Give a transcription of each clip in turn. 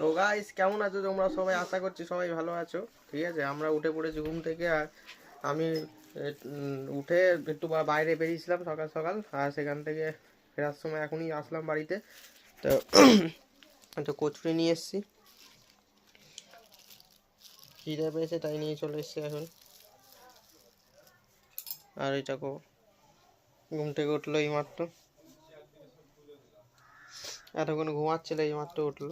তো গাইস কেমন আছো তোমরা সবাই? আশা করছি সবাই ভালো আছো। ঠিক আছে, আমরা উঠে পড়েছি ঘুম থেকে আর আমি উঠে একটু বাইরে বেরিয়েছিলাম সকাল সকাল আর সেখান থেকে ফেরার সময় এখনই আসলাম বাড়িতে। তো তো কচুরি নিয়ে এসেছি। খিদে পেয়েছে, তাই নিয়ে চলে এসেছি এখন। আর এটা কো ঘুম থেকে উঠল এই মাত্র এতক্ষণ ঘুমাচ্ছিল এই মাত্র উঠল।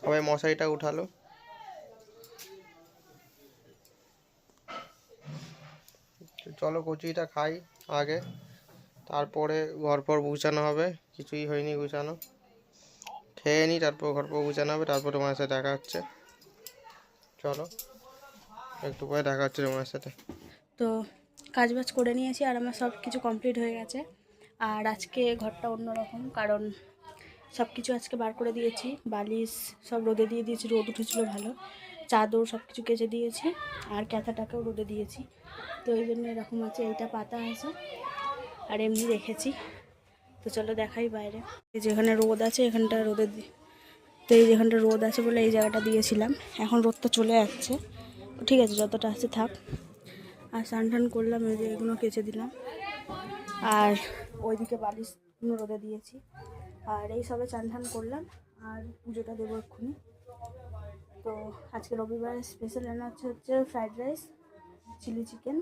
সবাই মশারিটা উঠালো। চলো কচুরিটা খাই আগে। তারপরে ঘর পর গুছানো হবে। কিছুই হয়নি গুছানো। খেয়ে নিই তারপর ঘর পর গুছানো হবে। তারপর তোমার সাথে দেখা হচ্ছে। চলো, একটু পরে দেখা হচ্ছে তোমার সাথে। তো কাজ বাজ করে নিয়েছি আর আমার সব কিছু কমপ্লিট হয়ে গেছে। আর আজকে ঘরটা অন্যরকম, কারণ সব কিছু আজকে বার করে দিয়েছি। বালিশ সব রোদে দিয়ে দিয়েছি, রোদ উঠেছিল ভালো। চাদর সব কিছু কেচে দিয়েছি আর ক্যাথাটাকেও রোদে দিয়েছি। তো এই জন্য এরকম আছে এইটা পাতা আছে আর এমনি রেখেছি। তো চলো দেখাই বাইরে। এই যেখানে রোদ আছে, এখানটা রোদে তো এই যেখানটা রোদ আছে বলে এই জায়গাটা দিয়েছিলাম। এখন রোদটা চলে যাচ্ছে ঠিক আছে, যতটা আছে থাক। আর স্নান টান করলাম, এই যে এগুলো কেচে দিলাম। আর ওইদিকে বালিশগুলো রোদে দিয়েছি। আর এই সবে চান টান করলাম, আর পুজোটা দেবো এক্ষুনি। তো আজকে রবিবার স্পেশাল রান্না হচ্ছে হচ্ছে ফ্রাইড রাইস চিলি চিকেন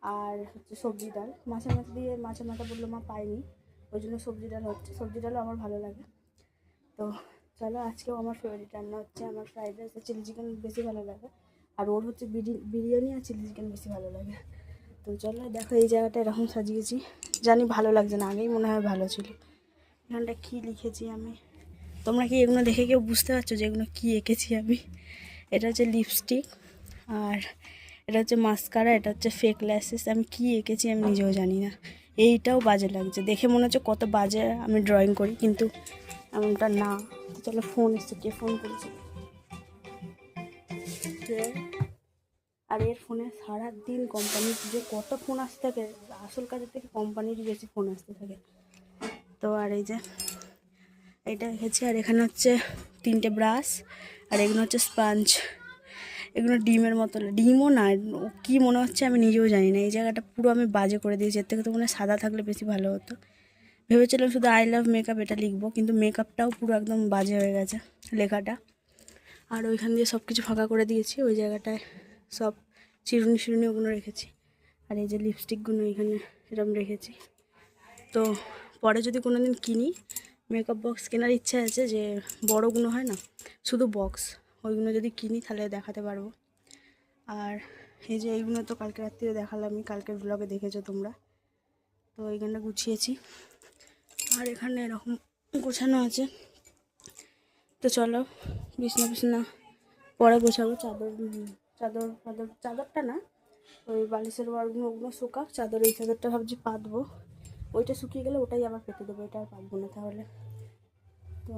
আর হচ্ছে সবজি ডাল। মাছের মাথা দিয়ে মাছের মাথা বলল, মা, পাইনি। ওই জন্য সবজি ডাল হচ্ছে, সবজি ডালও আমার ভালো লাগে। তো চলো, আজকেও আমার ফেভারিট রান্না হচ্ছে আমার ফ্রাইড রাইস আর চিলি চিকেন বেশি ভালো লাগে। আর ওর হচ্ছে বিরি- বিরিয়ানি আর চিলি চিকেন বেশি ভালো লাগে। তো চলো, দেখো এই জায়গাটা এরকম সাজিয়েছি। জানি ভালো লাগছে না, আগেই মনে হয় ভালো ছিল। এখানটা কী লিখেছি আমি? তোমরা কি এগুলো দেখে কেউ বুঝতে পারছ যে এগুলো কী এঁকেছি আমি? এটা হচ্ছে লিপস্টিক আর এটা হচ্ছে মাস্কারা এটা হচ্ছে ফেক ল্যাসেস আমি কী এঁকেছি আমি নিজেও জানি না। এইটাও বাজে লাগছে। দেখে মনে হচ্ছে কত বাজে আমি ড্রয়িং করি, কিন্তু এমনটা না। চলো ফোন এসছে, কে ফোন করেছে? আর এর ফোনে সারাদিন কোম্পানির যে কত ফোন আসতে থাকে, আসল কাজের থেকে কোম্পানির বেশি ফোন আসতে থাকে। তো আর এই যে, এইটা রেখেছি আর এখানে হচ্ছে তিনটে ব্রাশ, আর এগুলো হচ্ছে স্পাঞ্জ। এগুলো ডিমের মতো ডিমও না, কী মনে হচ্ছে আমি নিজেও জানি না। এই জায়গাটা পুরো আমি বাজে করে দিয়েছি, এর থেকে তো মনে সাদা থাকলে বেশি ভালো হতো। ভেবেছিলাম শুধু আই লাভ মেকআপ এটা লিখব, কিন্তু মেকআপটাও পুরো একদম বাজে হয়ে গেছে লেখাটা। আর ওইখান দিয়ে সব কিছু ফাঁকা করে দিয়েছি, ওই জায়গাটায় সব চিরুনি চিরুনি ওগুলো রেখেছি। আর এই যে লিপস্টিকগুলো এখানে এরকম রেখেছি। তো পরে যদি কোনো দিন কিনি মেকআপ বক্স কেনার ইচ্ছা আছে যে বড়গুলো হয় না, শুধু বক্স ওইগুলো যদি কিনি তাহলে দেখাতে পারব। আর এই যে এইগুলো তো কালকে রাত্রিরে দেখালামই, কালকের ব্লগে দেখেছ তোমরা। তো এইখানটা গুছিয়েছি। আর এখানে এরকম গোছানো আছে। তো চলো, বিছনা বিছনা পরে গোছাবো। চাদর চাদর চাদর, চাদরটা না, ওই বালিশের ওয়ারগুলো ওগুলো শুকাক, চাদর এই চাদরটা ভাবছি পাতবো। ওইটা শুকিয়ে গেলে ওটাই আবার পেতে দেবো, এটা আর পাতবো না তাহলে। তো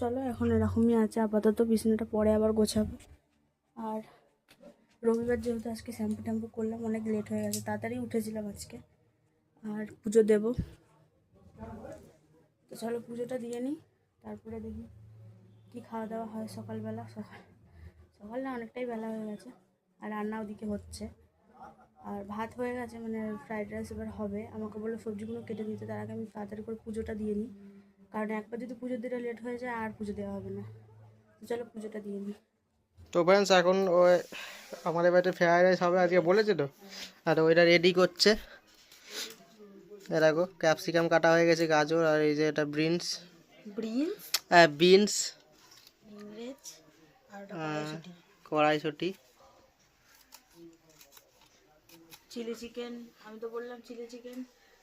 চলো, এখন এরকমই আছে, আপাতত বিছানাটা পরে আবার গোছাবো। আর রবিবার যেহেতু আজকে শ্যাম্পু ট্যাম্পু করলাম, অনেক লেট হয়ে গেছে, তাড়াতাড়ি উঠেছিলাম আজকে। আর পুজো দেবো। তো চলো, পুজোটা দিয়ে নিই, তারপরে দেখি কী খাওয়া দাওয়া হয় সকালবেলা। সকাল সকাল না অনেকটাই বেলা হয়ে গেছে, আর রান্না ওদিকে হচ্ছে। আর ভাত হয়ে গেছে মানে ফ্রাইড রাইস এবার হবে। আমাকে বলল সবজিগুলো কেটে দিতে তার আগে আমি তাড়াতাড়ি করে পুজোটা দিয়ে নিই। কারণ একবার যদি পুজো দিতে লেট হয়ে যায় আর পুজো দেওয়া হবে না। তো চলো পুজোটা দিয়ে নিই। তো ফ্রেন্ডস এখন ওই আমাদের বাড়িতে ফ্রাইড রাইস হবে আজকে বলেছে তো? আর ওইটা রেডি করছে। দেখো ক্যাপসিকাম কাটা হয়ে গেছে গাজর আর এই যে এটা বিনস বিনস হ্যাঁ বিনস ইংরেজ আর কড়াইশুটি। চিলি চিকেন আমি তো বললাম চিলি চিকেন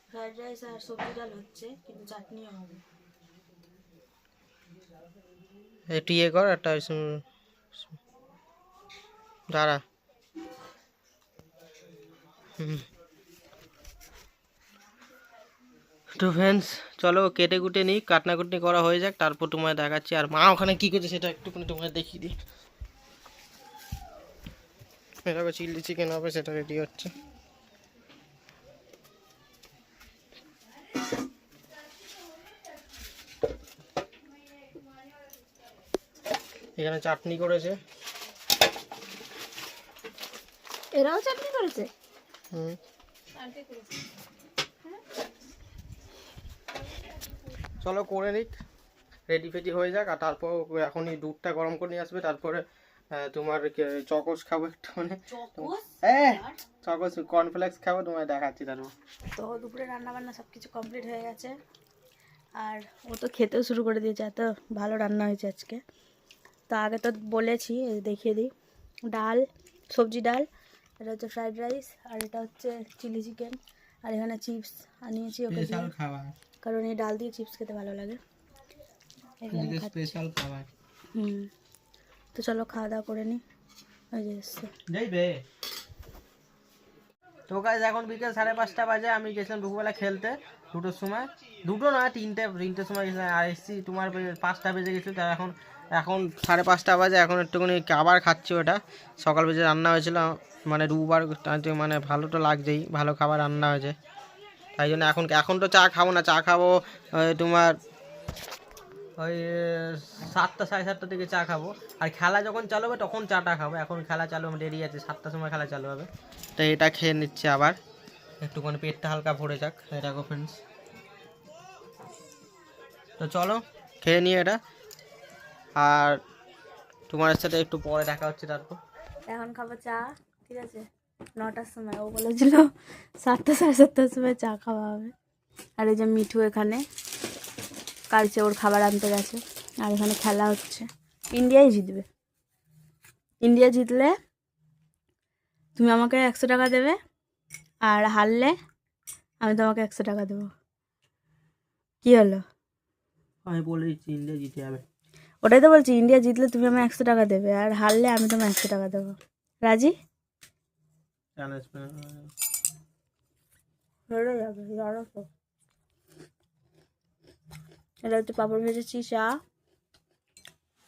ফ্রাইড রাইস আর সবজি ডাল হচ্ছে, কিন্তু চাটনিও হবে। একটু ইয়ে কর, একটা দাঁড়া। তো ফ্রেন্ডস চলো কেটে কুটে নিই, কাটনাকুটনি করা হয়ে যাক, তারপর তোমায় দেখাচ্ছি। আর মা ওখানে কী করছে সেটা একটুখানি তোমায় দেখিয়ে দিই। চিলি চিকেন হবে, সেটা রেডি হচ্ছে। এখানে চাটনি করেছে। এরাও চাটনি করেছে? হুম। চলো করে নিক। রেডি ফেডি হয়ে যাক আর তারপর এখনই দুধটা গরম করে নিয়ে আসবে। তারপরে তোমার চকোস খাব একটু মানে। হ্যাঁ চকোস কর্নফ্লেক্স খাব তোমায় দেখাচ্ছি তারপর। তো দুপুরে রান্না বান্না সব কিছু কমপ্লিট হয়ে গেছে। আর ও তো খেতেও শুরু করে দিয়েছে এত ভালো রান্না হয়েছে আজকে। তো আগে তো বলেছি দেখিয়ে দিই। ডাল সবজি ডাল এটা হচ্ছে ফ্রাইড রাইস আর এটা হচ্ছে চিলি চিকেন আর এখানে চিপস আনিয়েছি ওকে কারণ এই ডাল দিয়ে চিপস খেতে ভালো লাগে। স্পেশাল খাবার। হুম। তো চলো খাওয়া দাওয়া করে নিই। ওই যে যাইবে তো গাইজ এখন বিকেল সাড়ে পাঁচটা বাজে আমি গেছিলাম দুপুরবেলা খেলতে দুটোর সময়। দুটো না তিনটে তিনটের সময় গেছিলাম আর এসছি তোমার পাঁচটা বেজে গেছিল তার এখন এখন সাড়ে পাঁচটা বাজে, এখন একটুখানি আবার খাচ্ছি ওটা। সকাল বেজে রান্না হয়েছিল মানে তাতে মানে ভালো তো লাগছেই, ভালো খাবার রান্না হয়েছে। তাই জন্য এখন এখন তো চা খাব না, চা খাব তোমার ওই সাতটা, সাড়ে সাতটা থেকে চা খাব। আর খেলা যখন চালু হবে, তখন চাটা খাব। এখন খেলা চালু হবে, দেরি আছে, সাতটার সময় খেলা চালু হবে। তো এটা খেয়ে নিচ্ছে আবার। একটুখানি পেটটা হালকা ভরে যাক এটা দেখো ফ্রেন্ডস তো চলো, খেয়ে নিয়ে এটা। আর তোমার সাথে একটু পরে দেখা হচ্ছে তারপর। এখন খাব চা ঠিক আছে? নটার সময় ও বলেছিল সাতটা সাড়ে সাতটার সময় চা খাওয়া হবে। আর এই যে মিঠু এখানে কালকে ওর খাবার আনতে গেছে আর এখানে খেলা হচ্ছে। ইন্ডিয়াই জিতবে। ইন্ডিয়া জিতলে তুমি আমাকে একশো টাকা দেবে আর হারলে আমি তোমাকে একশো টাকা দেবো। কি হলো? আমি বলে দিচ্ছি ইন্ডিয়া জিতে যাবে। ওটাই তো বলছি ইন্ডিয়া জিতলে তুমি আমায় একশো টাকা দেবে আর হারলে আমি তোমায় একশো টাকা দেবো। রাজি? এটা হচ্ছে পাঁপড় ভেজেছি চা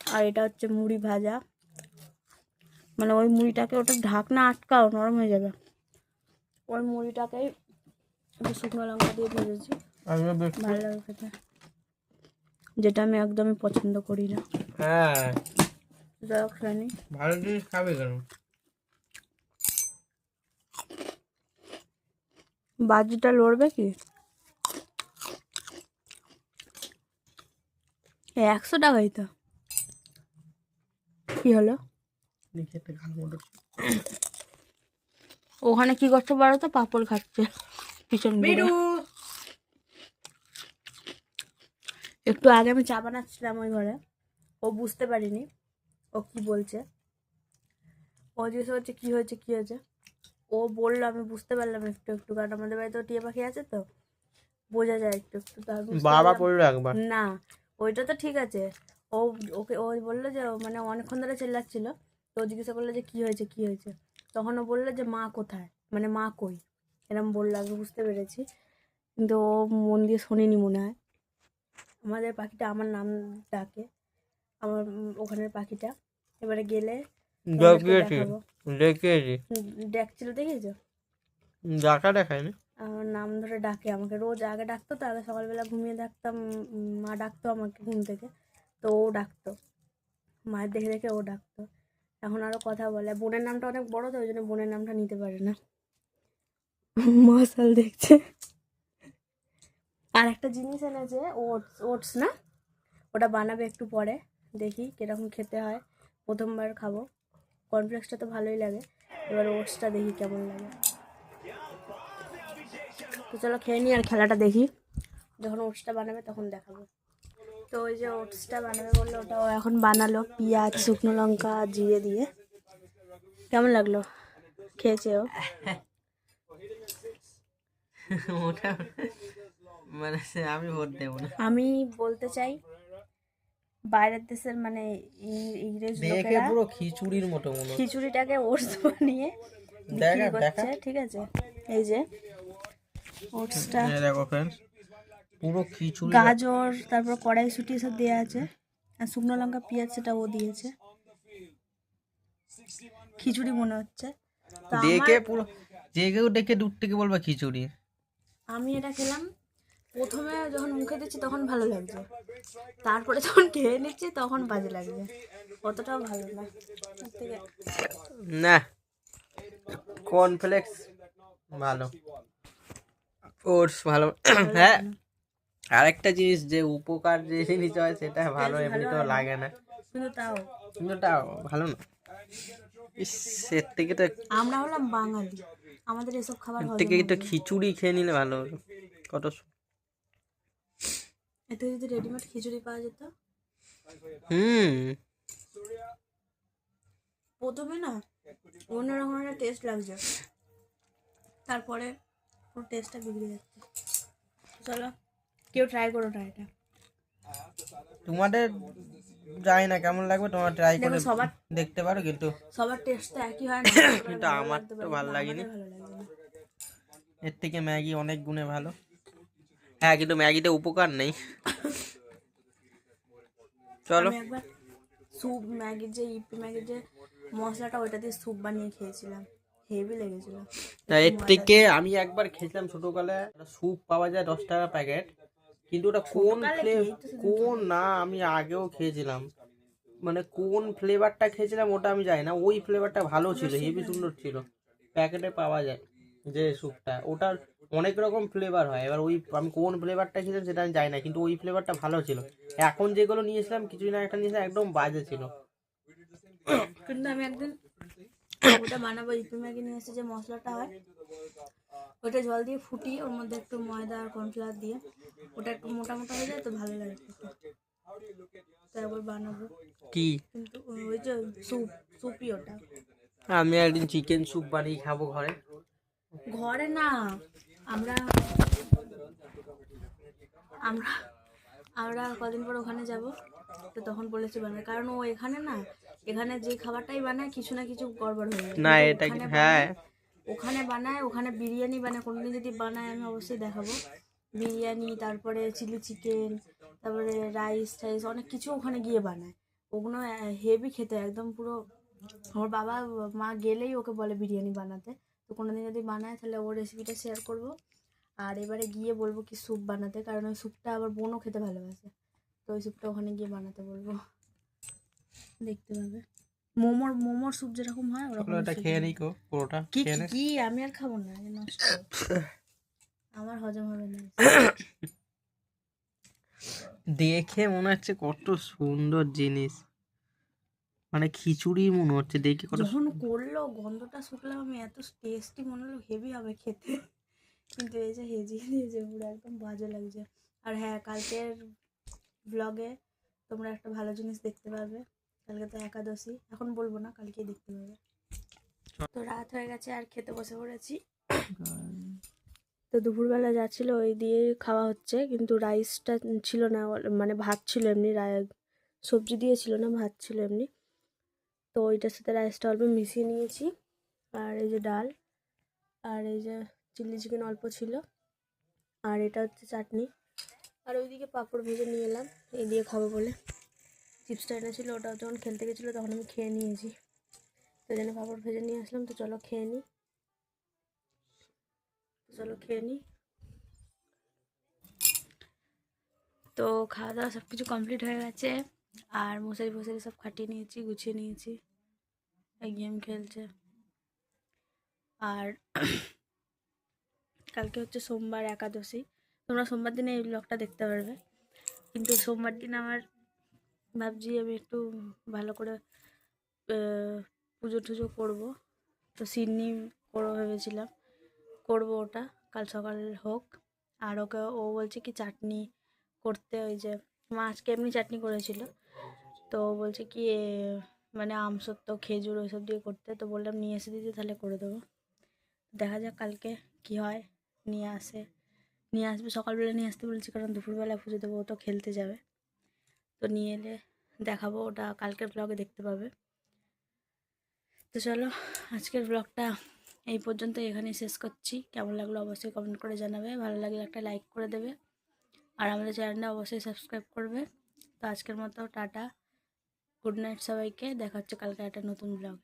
আর এটা হচ্ছে মুড়ি ভাজা। মানে ওই মুড়িটাকে ওটা ঢাকনা আটকাও নরম হয়ে যাবে। ওই মুড়িটাকেই একটু শুকনো লঙ্কা দিয়ে ভেজেছি। ভালো লাগে খেতে। যেটা আমি একদমই পছন্দ করি না। হ্যাঁ। ভালো জিনিস খাবে কেন? বাজিটা লড়বে কি? একশো টাকাই তো। কি হলো? ওখানে কি করতে পারো তো পাপড় খাচ্ছে। পিছন ঘুরে। একটু আগে আমি চা বানাচ্ছিলাম ওই ঘরে। ও বুঝতে পারিনি ও কি বলছে। ও জিজ্ঞেস করছে কি হয়েছে কি হয়েছে? ও বলল আমি বুঝতে পারলাম একটু একটু কারণ আমাদের বাড়িতে টিয়া পাখি আছে তো। বোঝা যায় একটু একটু তার বাবা পড়ল একবার। না ওইটা তো ঠিক আছে। ও ওকে ও বলল যে মানে অনেকক্ষণ ধরে চেল্লাচ্ছিল। তো ও জিজ্ঞাসা করল যে কি হয়েছে কি হয়েছে? তখন ও বলল যে মা কোথায়? মানে মা কই? এরম বলল আগে বুঝতে পেরেছি। কিন্তু ও মন দিয়ে শোনেনি মনে হয়। আমাদের পাখিটা আমার নাম ডাকে আমার ওখানের পাখিটা। এবারে গেলে ডাকছিল দেখেছ দেখা দেখায়নি। আমার নাম ধরে ডাকে আমাকে। রোজ আগে ডাকতো তো আগে সকালবেলা ঘুমিয়ে ডাকতাম মা ডাকতো আমাকে ঘুম থেকে তো ও ডাকতো। মায়ের দেখে দেখে ও ডাকতো। এখন আরও কথা বলে। বোনের নামটা অনেক বড় তো ওই জন্য বোনের নামটা নিতে পারে না। মশাল দেখছে। আর একটা জিনিস এনেছে ওটস ওটস না, ওটা বানাবে একটু পরে, দেখি কীরকম খেতে হয়। প্রথমবার খাব। কর্নফ্লেক্সটা তো ভালোই লাগে। এবার ওটসটা দেখি কেমন লাগে। তো চলো খেয়ে নিই আর খেলাটা দেখি। যখন ওটসটা বানাবে তখন দেখাবো। তো ওই যে ওটসটা বানাবে বলল, ওটাও এখন বানালো পেঁয়াজ, শুকনো লঙ্কা, জিরে দিয়ে। কেমন লাগল? খেয়েছে ও? ওটা মানে আমি ভোট দেবো না। আমি বলতে চাই বাইরের দেশের মানে ই- ইংরেজ দেখে লোকেরা পুরো খিচুড়ির মতো মনে খিচুড়িটাকে ওটস বানিয়ে বিক্রি করছে ঠিক আছে? এই যে ওটসটা। দেখো পুরো খিচুড়ি। গাজর তারপর কড়াইশুটি সব দেওয়া আছে আর শুকনো লঙ্কা পেঁয়াজ সেটা ও দিয়েছে। খিচুড়ি মনে হচ্ছে। দেখে পুরো যে কেউ দেখে দূর থেকে বলবে খিচুড়ি। আমি এটা খেলাম প্রথমে যখন মুখে দিচ্ছি তখন ভালো লাগছে। তারপরে যখন খেয়ে নিচ্ছি তখন বাজে লাগছে। অতটাও ভালো না। না। কর্নফ্লেক্স ভালো। ওটস ভালো। হ্যাঁ। আরেকটা জিনিস যে উপকার যে জিনিস হয় সেটা ভালো এমনিতেও লাগে না। কিন্তু তাও। কিন্তু ওটা ভালো না। এর থেকে তো আমরা হলাম বাঙালি। আমাদের এসব খাবার থেকে তো খিচুড়ি খেয়ে নিলে ভালো। হতো কত এতে যদি রেডিমেড খিচুড়ি পাওয়া যেত? হুম। প্রথমে না অন্যরকম একটা টেস্ট লাগছে। তারপরে পুরো টেস্টটা বিগড়ে যাচ্ছে। চলো কেউ ট্রাই করো না এটা। তোমাদের জানি না কেমন লাগবে তোমরা ট্রাই করে সবার দেখতে পারো কিন্তু। সবার টেস্ট তো একই হয় না। কিন্তু আমার তো ভালো লাগেনি। এর থেকে ম্যাগি অনেক গুণে ভালো। হ্যাঁ কিন্তু ম্যাগিতে উপকার নেই। চলো। আমি একবার স্যুপ ম্যাগির যে ইপি ম্যাগির যে মশলাটা ওইটা দিয়ে স্যুপ বানিয়ে খেয়েছিলাম। হেভি লেগেছিল। তা এর থেকে আমি একবার খেয়েছিলাম ছোটবেলায় স্যুপ পাওয়া যায় দশ টাকা প্যাকেট কিন্তু ওটা কোন ছোটকালে কোন না আমি আগেও খেয়েছিলাম। মানে কোন ফ্লেভারটা খেয়েছিলাম ওটা আমি জানি না ওই ফ্লেভারটা ভালো ছিল হেভি সুন্দর ছিল। প্যাকেটে পাওয়া যায় যে স্যুপটা ওটার অনেক রকম ফ্লেভার হয়। এবার ওই আমি কোন ফ্লেভারটা খেয়েছিলাম সেটা আমি জানি না কিন্তু ওই ফ্লেভারটা ভালো ছিল। এখন যেগুলো নিয়েছিলাম কিছুদিন একটা নিয়েছিলাম একদম বাজে ছিল। কিন্তু আমি একদিন ওটা বানাবো ইপি ম্যাগি নিয়ে এসে যে মশলাটা হয় ওটা জল দিয়ে ফুটিয়ে ওর মধ্যে একটু ময়দা আর কর্নফ্লাওয়ার দিয়ে ওটা একটু মোটা মোটা হয়ে যায় তো ভালো লাগে তারপর বানাবো। কি? কিন্তু ওই যে স্যুপ স্যুপই ওটা। আমি একদিন চিকেন স্যুপ বানিয়ে খাব ঘরে। ঘরে না আমরা আমরা আমরা কদিন পর ওখানে যাব। তো তখন বলেছি বানায় কারণ ও এখানে না এখানে যে খাবারটাই বানায় কিছু না কিছু গড়বড় হয়ে না এটা ওখানে হ্যাঁ। বানায়- ওখানে বানায় ওখানে বিরিয়ানি বানায় কোনোদিন যদি বানায় আমি অবশ্যই দেখাবো। বিরিয়ানি তারপরে চিলি চিকেন তারপরে রাইস টাইস অনেক কিছু ওখানে গিয়ে বানায়। ওগুলো হেভি খেতে একদম পুরো আমার বাবা মা গেলেই ওকে বলে বিরিয়ানি বানাতে। তো কোনোদিন যদি বানায় তাহলে ওর রেসিপিটা শেয়ার করব। আর এবারে গিয়ে বলব কি স্যুপ বানাতে কারণ ওই স্যুপটা আবার বোনও খেতে ভালোবাসে। তো ওই স্যুপটা ওখানে গিয়ে বানাতে বলব। দেখতে পাবে। মোমোর মোমোর স্যুপ যেরকম হয় ওরকম এটা খেয়ে। নিই কো পুরোটা কি কি- আমি আর খাব না নষ্ট। আমার হজম হবে না। দেখে মনে হচ্ছে কত সুন্দর জিনিস। মানে খিচুড়ি মনে হচ্ছে দেখে কত যখন করল গন্ধটা শুকলাম আমি এত টেস্টি মনে হলো হেভি হবে খেতে। কিন্তু এই যে হেজিয়ে দিয়েছে পুরো একদম বাজে লাগছে। আর হ্যাঁ কালকের ব্লগে তোমরা একটা ভালো জিনিস দেখতে পারবে কালকে তো একাদশী এখন বলব না কালকেই দেখতে পাবে। তো রাত হয়ে গেছে আর খেতে বসে পড়েছি। তো দুপুরবেলা যা ছিল ওই দিয়ে খাওয়া হচ্ছে কিন্তু রাইসটা ছিল না মানে ভাত ছিল এমনি সবজি দিয়ে ছিল না ভাত ছিল এমনি। তো ওইটার সাথে রাইসটা অল্প মিশিয়ে নিয়েছি। আর এই যে ডাল, আর এই যে চিলি চিকেন অল্প ছিল। আর এটা হচ্ছে চাটনি। আর ওইদিকে পাঁপড় ভেজে নিয়ে এলাম। এই দিয়ে খাব বলে। চিপসটা এনেছিল ওটা যখন খেলতে গেছিল তখন আমি খেয়ে নিয়েছি। তো জন্য পাঁপড় ভেজে নিয়ে আসলাম, তো চলো খেয়ে নিই চলো খেয়ে নিই তো খাওয়া দাওয়া সব কিছু কমপ্লিট হয়ে গেছে। আর মশারি ফশারি সব খাটিয়ে নিয়েছি, গুছিয়ে নিয়েছি। এই গেম খেলছে। আর কালকে হচ্ছে সোমবার একাদশী। তোমরা সোমবার দিনে এই ব্লগটা দেখতে পারবে। কিন্তু সোমবার দিন আমার ভাবছি আমি একটু ভালো করে পুজো টুজো করব। তো সিন্নি করব ভেবেছিলাম। করব ওটা, কাল সকাল হোক। আর ওকে, ও বলছে কি, চাটনি করতে, ওই যে মা আজকে এমনি চাটনি করেছিল। তো বলছে কি মানে আমসত্ব খেজুর ওইসব দিয়ে করতে। তো বললাম, নিয়ে এসে দিতে, তাহলে করে দেবো। দেখা যাক কালকে কি হয়। নিয়ে আসে, নিয়ে আসবে, সকালবেলা নিয়ে আসতে বলছি, কারণ দুপুরবেলা পুজো দেবো, ও তো খেলতে যাবে। তো নিয়ে এলে দেখাবো, ওটা কালকের ব্লগে দেখতে পাবে। তো চলো, আজকের ব্লগটা এই পর্যন্ত এখানেই শেষ করছি। কেমন লাগল অবশ্যই কমেন্ট করে জানাবে। ভালো লাগলে একটা লাইক করে দেবে। আর আমাদের চ্যানেলটা অবশ্যই সাবস্ক্রাইব করবে। তো আজকের মতো, টাটা। গুড নাইট সবাইকে দেখা হচ্ছে কালকে একটা নতুন ব্লগ